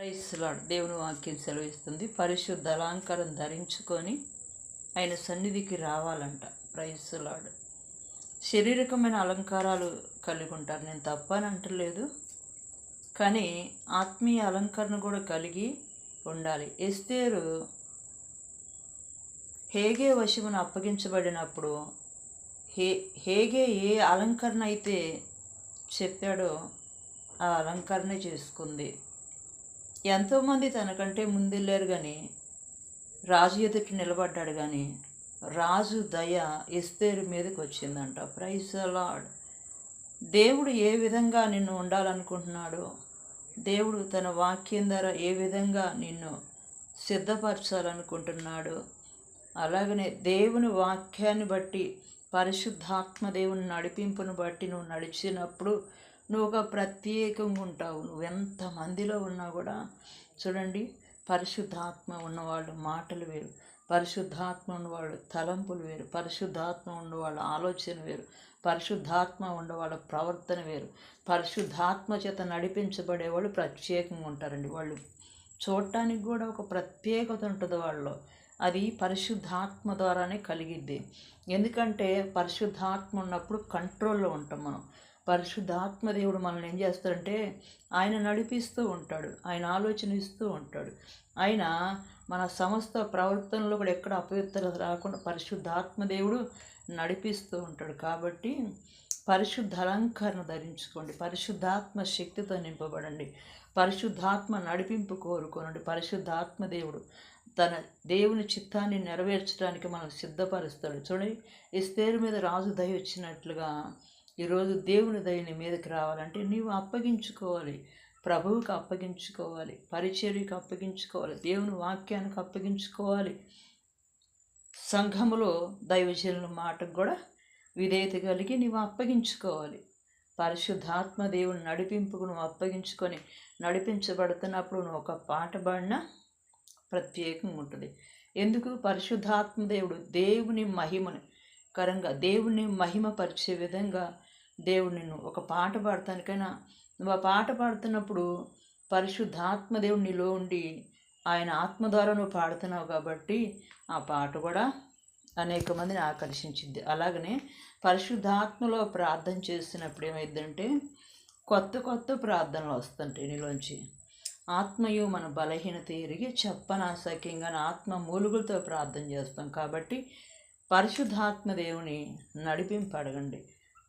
క్రైస్తలాడు దేవుని వాక్యం సెలవిస్తుంది. పరిశుద్ధ అలంకారం ధరించుకొని ఆయన సన్నిధికి రావాలంట. ప్రైస్లాడు శారీరకమైన అలంకారాలు కలిగి ఉంటారు. నేను తప్పని అంటలేదు. కానీ ఆత్మీయ అలంకరణ కూడా కలిగి ఉండాలి. ఎస్తేరు హేగే వశమును అప్పగించబడినప్పుడు హే హేగే ఏ అలంకరణ అయితే చెప్పాడో ఆ అలంకరణ చేసుకుంది. ఎంతోమంది తనకంటే ముందెళ్ళారు కానీ రాజు ఎదుటి నిలబడ్డాడు కానీ రాజు దయ ఎస్తేరు మీదకి వచ్చిందంట ప్రైజ్ లాడ్ దేవుడు ఏ విధంగా నిన్ను ఉండాలనుకుంటున్నాడో దేవుడు తన వాక్యం ద్వారా ఏ విధంగా నిన్ను సిద్ధపరచాలనుకుంటున్నాడు అలాగనే దేవుని వాక్యాన్ని బట్టి పరిశుద్ధాత్మ దేవుని నడిపింపును బట్టి నువ్వు నడిచినప్పుడు నువ్వు ఒక ప్రత్యేకంగా ఉంటావు. నువ్వు ఎంతమందిలో ఉన్నా కూడా చూడండి పరిశుద్ధాత్మ ఉన్నవాళ్ళు మాటలు వేరు. పరిశుద్ధాత్మ ఉన్నవాళ్ళు తలంపులు వేరు. పరిశుద్ధాత్మ ఉన్నవాళ్ళ ఆలోచన వేరు. పరిశుద్ధాత్మ ఉన్నవాళ్ళ ప్రవర్తన వేరు. పరిశుద్ధాత్మ చేత నడిపించబడేవాళ్ళు ప్రత్యేకంగా ఉంటారండి వాళ్ళు. చూడటానికి కూడా ఒక ప్రత్యేకత ఉంటుంది వాళ్ళలో. అది పరిశుద్ధాత్మ ద్వారానే కలిగిద్ది. ఎందుకంటే పరిశుద్ధాత్మ ఉన్నప్పుడు కంట్రోల్లో ఉంటాం మనం. పరిశుద్ధాత్మదేవుడు మనల్ని ఏం చేస్తాడంటే ఆయన నడిపిస్తూ ఉంటాడు. ఆయన ఆలోచన ఇస్తూ ఉంటాడు. ఆయన మన సమస్త ప్రవర్తనలో కూడా ఎక్కడ అపవిత్రత రాకుండా పరిశుద్ధాత్మ దేవుడు నడిపిస్తూ ఉంటాడు. కాబట్టి పరిశుద్ధ అలంకరణ ధరించుకోండి. పరిశుద్ధాత్మ శక్తితో నింపబడండి. పరిశుద్ధాత్మ నడిపింపు కోరుకోనండి. పరిశుద్ధాత్మ దేవుడు తన దేవుని చిత్తాన్ని నెరవేర్చడానికి మనం సిద్ధపరుస్తాడు. చూడండి ఇస్తేరు మీద రాజు దయ వచ్చినట్లుగా ఈరోజు దేవుని దయని మీదకి రావాలంటే నీవు అప్పగించుకోవాలి. ప్రభువుకి అప్పగించుకోవాలి. పరిచర్యకు అప్పగించుకోవాలి. దేవుని వాక్యానికి అప్పగించుకోవాలి. సంఘములో దైవజనుల మాటకు కూడా విధేయత కలిగి నీవు అప్పగించుకోవాలి. పరిశుద్ధాత్మ దేవుని నడిపింపుకు నువ్వు అప్పగించుకొని నడిపించబడుతున్నప్పుడు నువ్వు ఒక పాట పాడినా ప్రత్యేకంగా ఉంటుంది. ఎందుకు? పరిశుద్ధాత్మ దేవుడు దేవుని మహిమని కరంగా దేవుని మహిమపరిచే విధంగా దేవుడు నిన్ను ఒక పాట పాడతానికైనా నువ్వు ఆ పాట పాడుతున్నప్పుడు పరిశుద్ధాత్మ దేవుడు నీలో ఉండి ఆయన ఆత్మ ద్వారా నువ్వు పాడుతున్నావు కాబట్టి ఆ పాట కూడా అనేక మందిని ఆకర్షించింది. అలాగనే పరిశుద్ధాత్మలో ప్రార్థన చేసినప్పుడు ఏమైందంటే కొత్త కొత్త ప్రార్థనలు వస్తుంటాయి నీలోంచి. ఆత్మయు మన బలహీనత ఎరిగి చెప్పనాసక్యంగా ఆత్మ మూలుగులతో ప్రార్థన చేస్తాం కాబట్టి పరిశుద్ధాత్మ దేవుని నడిపింపు అడగండి.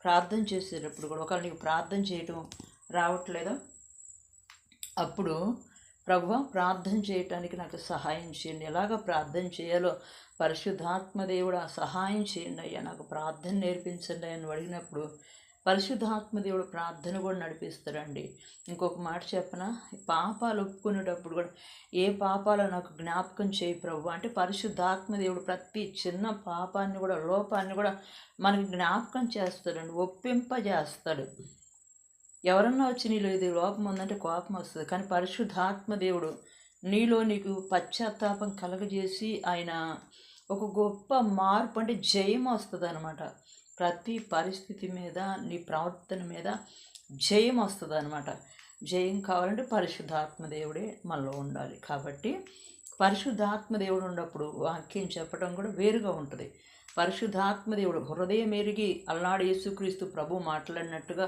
ప్రార్థన చేసేటప్పుడు కూడా ఒకవేళ నీకు ప్రార్థన చేయటం రావట్లేదా? అప్పుడు ప్రభు ప్రార్థన చేయటానికి నాకు సహాయం చేయండి. ఎలాగ ప్రార్థన చేయాలో పరిశుద్ధాత్మ దేవుడు ఆ సహాయం చేయండి అయ్యా. నాకు ప్రార్థన నేర్పించండి అని అడిగినప్పుడు పరిశుద్ధాత్మదేవుడు ప్రార్థన కూడా నడిపిస్తాడండి. ఇంకొక మాట చెప్పన? పాపాలు ఒప్పుకునేటప్పుడు కూడా ఏ పాపాలు నాకు జ్ఞాపకం చేయి ప్రభు. అంటే పరిశుద్ధాత్మదేవుడు ప్రతి చిన్న పాపాన్ని కూడా లోపాన్ని కూడా మనకి జ్ఞాపకం చేస్తాడండి. ఒప్పింపజేస్తాడు. ఎవరన్నా వచ్చి నీలో ఇది లోపం ఉందంటే కోపం వస్తుంది. కానీ పరిశుద్ధాత్మదేవుడు నీలో నీకు పశ్చాత్తాపం కలగజేసి ఆయన ఒక గొప్ప మార్పు అంటే జయం వస్తుంది అనమాట ప్రతి పరిస్థితి మీద నీ ప్రవర్తన మీద జయం వస్తుంది అనమాట జయం కావాలంటే పరిశుద్ధాత్మ దేవుడే మనలో ఉండాలి. కాబట్టి పరిశుద్ధాత్మదేవుడు ఉన్నప్పుడు వాక్యం చెప్పడం కూడా వేరుగా ఉంటుంది. పరిశుద్ధాత్మదేవుడు హృదయం ఎరిగి అల్లాడు యేసుక్రీస్తు ప్రభు మాట్లాడినట్టుగా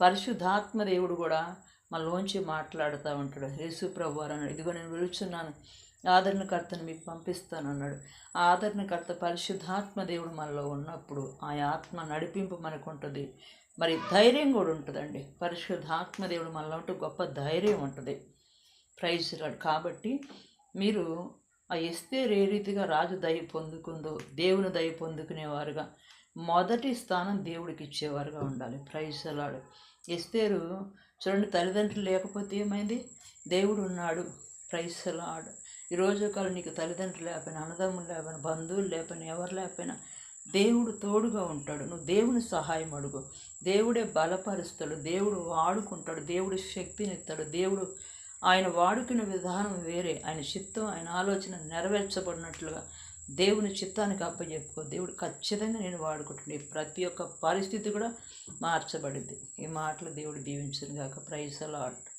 పరిశుద్ధాత్మదేవుడు కూడా మనలోంచి మాట్లాడుతూ ఉంటాడు. యేసు ప్రభు అన్నాడు ఇదిగో నేను పిలుచున్నాను ఆదరణకర్తను మీకు పంపిస్తాను అన్నాడు ఆదరణకర్త పరిశుద్ధాత్మ దేవుడు మనలో ఉన్నప్పుడు ఆ ఆత్మ నడిపింపు మనకు ఉంటుంది మరి ధైర్యం కూడా ఉంటుందండి. పరిశుద్ధాత్మ దేవుడు మనలో ఉంటే గొప్ప ధైర్యం ఉంటుంది. ప్రైజ్ రాడు కాబట్టి మీరు ఆ ఎస్తేరు ఏ రీతిగా రాజు దయ పొందుకుందో దేవుని దయ పొందుకునేవారుగా మొదటి స్థానం దేవుడికి ఇచ్చేవారుగా ఉండాలి. ప్రైజ్ అలాడు ఎస్తేరు చూడండి తల్లిదండ్రులు లేకపోతే ఏమైంది? దేవుడు ఉన్నాడు. ప్రైజ్ అలాడు ఈ రోజు కాలం నీకు తల్లిదండ్రులు లేకపోయినా అన్నదమ్ములు లేకపోయినా బంధువులు లేకపోయినా ఎవరు లేకపోయినా దేవుడు తోడుగా ఉంటాడు. నువ్వు దేవుని సహాయం అడుగు. దేవుడే బలపరుస్తాడు. దేవుడు వాడుకుంటాడు. దేవుడు శక్తినిస్తాడు. దేవుడు ఆయన వాడుకున్న విధానం వేరే. ఆయన చిత్తం ఆయన ఆలోచన నెరవేర్చబడినట్లుగా దేవుని చిత్తానికి అప్పచెప్పుకో. దేవుడు ఖచ్చితంగా నేను వాడుకుంటున్నాను ప్రతి ఒక్క పరిస్థితి కూడా మార్చబడింది. ఈ మాటలు దేవుడు దీవించను కాక ప్రైజ్ అలాట్